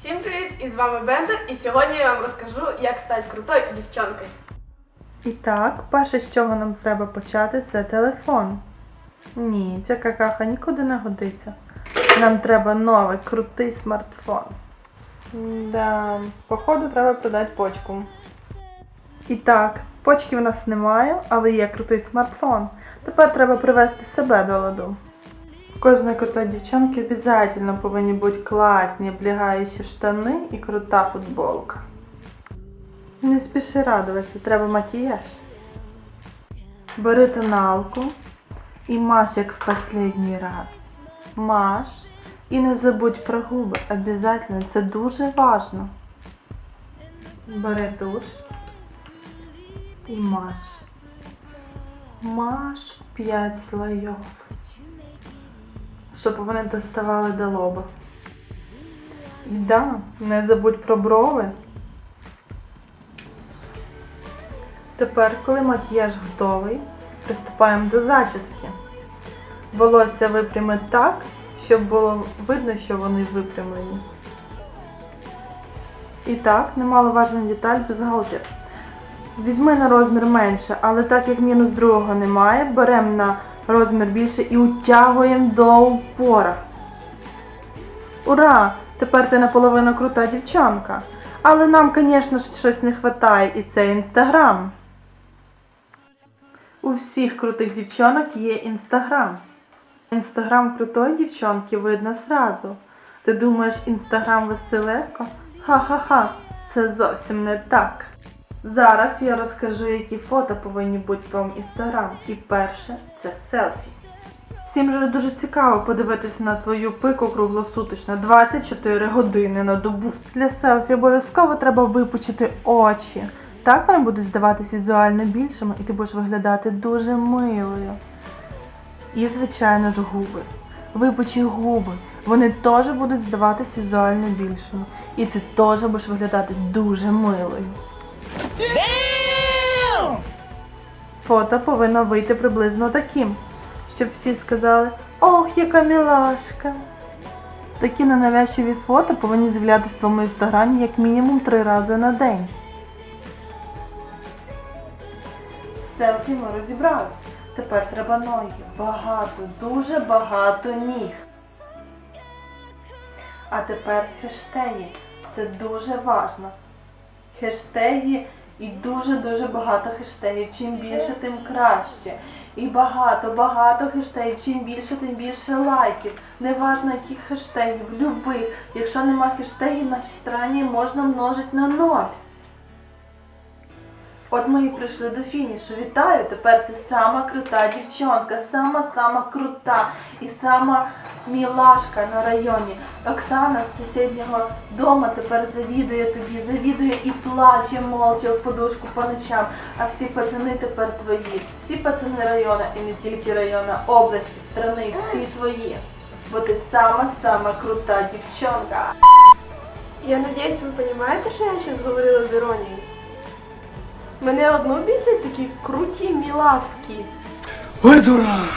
Всім привіт! І з вами Бендер, і сьогодні я вам розкажу, як стати крутою дівчонкою. І так, перше, з чого нам треба почати, це телефон. Ні, ця какаха нікуди не годиться. Нам треба новий крутий смартфон. Да, походу треба продати почку. І так, почки в нас немає, але є крутий смартфон. Тепер треба привести себе до ладу. Кожної крутої дівчинки обов'язково повинні бути класні облягаючі штани і крута футболка. Не спіши радуватися, треба макіяж. Бери тоналку і маш, як в последній раз. Маш. І не забудь про губи. Обязательно, це дуже важно. Бери душ і маш. Маш 5 слоїв. Щоб вони доставали до лоба. І да, не забудь про брови. Тепер, коли макіяж готовий, приступаємо до зачіски. Волосся випрями так, щоб було видно, що вони випрямлені. І так, немаловажна деталь бюстгальтер. Візьми на розмір менше, але так як мінус другого немає, беремо на розмір більше і утягуємо до упора. Ура! Тепер ти наполовину крута дівчонка. Але нам, звісно щось не вистачає, і це інстаграм. У всіх крутих дівчонок є інстаграм. Інстаграм крутої дівчонки видно сразу. Ти думаєш, інстаграм вести легко? Ха-ха-ха, це зовсім не так. Зараз я розкажу, які фото повинні бути в твоєму інстаграм. І перше це селфі. Всім же дуже цікаво подивитися на твою пику круглосуточно 24 години на добу. Для селфі обов'язково треба випучити очі. Так вони будуть здаватись візуально більшими, і ти будеш виглядати дуже милою. І, звичайно ж, губи. Випучі губи. Вони теж будуть здаватись візуально більшими. І ти теж будеш виглядати дуже милою. Фото повинно вийти приблизно таким, щоб всі сказали Ох, яка мілашка. Такі ненавязчиві фото повинні з'являтися в твоєму інстаграмі як мінімум три рази на день. Селфі ми розібрались. Тепер треба ноги. Багато, дуже багато ніг. А тепер хештеги. Це дуже важно. Хештеги і дуже-дуже багато хештегів. Чим більше, тим краще. І багато, багато хештегів. Чим більше, тим більше лайків. Неважно яких хештегів, любих. Якщо нема хештегів, наші страні можна множити на ноль. От ми і прийшли до фінішу. Вітаю! Тепер ти сама крута дівчонка, сама-сама крута і сама мілашка на районі. Оксана з сусіднього дому тепер завідує тобі, завідує і плаче молча в подушку по ночам. А всі пацани тепер твої. Всі пацани району і не тільки району, області, страни, всі твої. Бо ти сама-сама крута дівчонка. Я надіюсь, ви розумієте, що я зараз говорила з іронією. Мене одну бісять такі круті мілавки. Ой, дурак!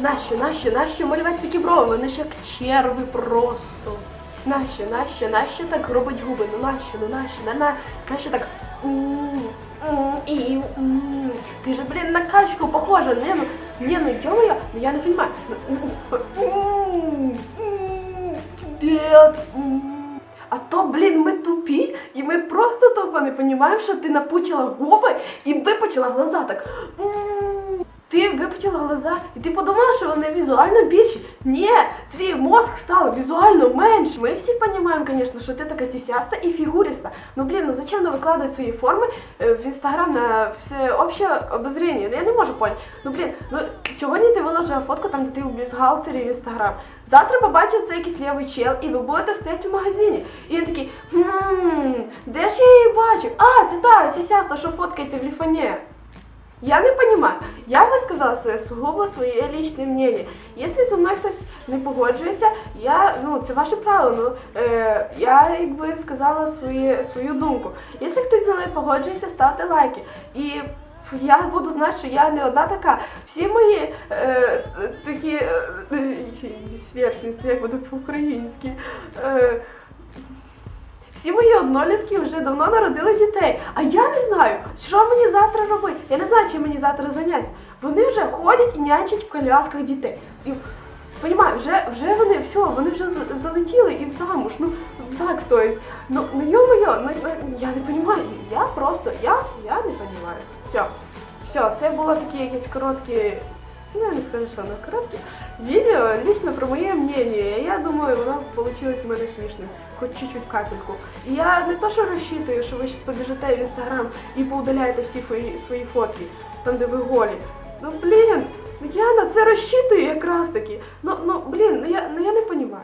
Нащо, нащо, нащо малювати такі брови? Вони ж як черви просто. Нащо, нащо, нащо так робить губи? Ну нащо, ну нащо, на, на, нащо так. м, м, І, м. Ти же, блін, на качку похожа. Не, ну, не, ну ё-моё, ну я не понимаю. Ну, м, не розуміємо, що ти напучила губи і випучила глаза так. Ти випучила глаза, і ти подумала, що вони візуально більші. Ні, твій мозг став візуально менше. Ми всі розуміємо, звісно, що ти така сісяста і фігуриста. Ну блін, ну зачем нам викладати свої форми е, в інстаграм на всеобще обозріння? Ну я не можу поняти. Ну блін, ну сьогодні ти виложила фотку там, де ти у бюстгальтері в інстаграм. Завтра побачив це якийсь лівий чел, і ви будете стояти в магазині. І він такий, хм, де ж я її бачив? А, це та сісяста, що фоткається в ліфоні. Я не понимаю. Я высказала своє сугубо своє лічне мнение. Якщо зі мною хтось не погоджується, я ну це ваше право. Ну е, я якби сказала свої, свою думку. Якщо хтось зі мною погоджується, ставте лайки. І я буду знати, що я не одна така. Всі мої е, такі е, сверстниці, як буду по-українськи. Е, Всі мої однолітки вже давно народили дітей. А я не знаю, що мені завтра робити. Я не знаю, чим мені завтра заняття. Вони вже ходять і нянчать в колясках дітей. І Понімаю, вже, вже вони все, вони вже залетіли і замуж, ну в ЗАГС, то. Ну, ну ё-моё, ну, ну, я не понимаю, я просто, я, я не понимаю. Все, все, це було таке якесь коротке, ну я не скажу, що воно коротке, відео лично про моє мнення. Я думаю, воно вийшло в смішно, хоч чуть-чуть капельку. І я не то, що розчитую, що ви зараз побіжите в інстаграм і поудаляєте всі свої, фотки, там, де ви голі. Ну блін, ну я на це розчитую якраз таки. Ну, ну блін, ну я, ну я не розумію.